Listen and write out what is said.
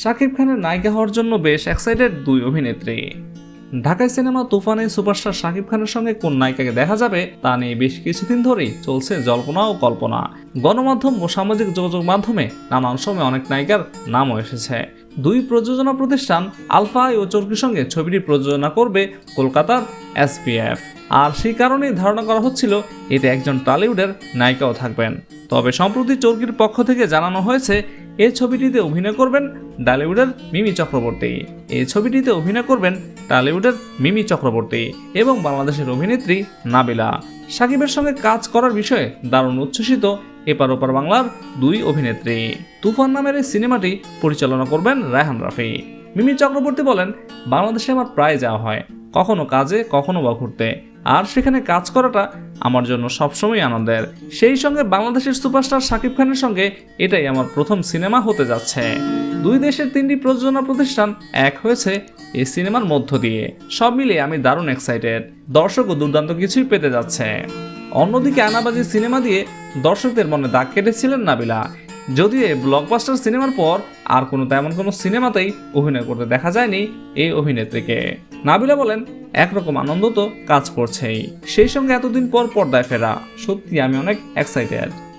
শাকিব খানের নায়িকা হওয়ার জন্য বেশ এক্সাইটেড দুই অভিনেত্রী। ঢাকায় সিনেমা তুফানে সুপারস্টার শাকিব খানের সঙ্গে কোন নায়িকাকে দেখা যাবে, তা নিয়ে বেশ কিছুদিন ধরেই চলছে জল্পনা ও কল্পনা। গণমাধ্যম ও সামাজিক যোগাযোগ মাধ্যমে নানান সময় অনেক নায়িকার নামও এসেছে। দুই প্রযোজনা প্রতিষ্ঠান আলফা ও চর্কির সঙ্গে ছবিটি প্রযোজনা করবে কলকাতার এসপিএফ। আর সেই কারণেই ধারণা করা হচ্ছিল, এতে একজন টলিউডের নায়িকাও থাকবেন। তবে সম্প্রতি চর্কির পক্ষ থেকে জানানো হয়েছে এই ছবিটিতে অভিনয় করবেন ডালিউডের মিমি চক্রবর্তী। এই ছবিটিতে অভিনয় করবেন টালিউডের মিমি চক্রবর্তী এবং বাংলাদেশের অভিনেত্রী নাবিলা। সাকিবের সঙ্গে কাজ করার বিষয়ে দারুণ উচ্ছ্বসিত এপার ওপার বাংলার দুই অভিনেত্রী। তুফান নামের এই সিনেমাটি পরিচালনা করবেন রায়হান রাফি। মিমি চক্রবর্তী বলেন, বাংলাদেশে আমার প্রায় যাওয়া হয়। কখনো কাজে, কখনো বা ঘুরতে। আর সেখানে কাজ করাটা আমার জন্য সবসময় আনন্দের। সেই সঙ্গে বাংলাদেশের সুপারস্টার শাকিব খানের সঙ্গে এটাই আমার প্রথম সিনেমা হতে যাচ্ছে। দুই দেশের তিনটি প্রযোজনা প্রতিষ্ঠান এক হয়েছে এই সিনেমার মধ্য দিয়ে। সব মিলিয়ে আমি দারুণ এক্সাইটেড দর্শকও দুর্দান্ত কিছুই পেতে যাচ্ছে। অন্যদিকে আনাবাজি সিনেমা দিয়ে দর্শকদের মনে দাগ কেটেছিলেন নাবিলা। যদিও এই ব্লকবাস্টার সিনেমার পর আর কোনো তেমন কোনো সিনেমাতেই অভিনয় করতে দেখা যায়নি এই অভিনেত্রীকে। নাবিলা বলেন, একরকম আনন্দ তো কাজ করছেই। সেই সঙ্গে এতদিন পর পর্দায় ফেরা। সত্যি আমি অনেক এক্সাইটেড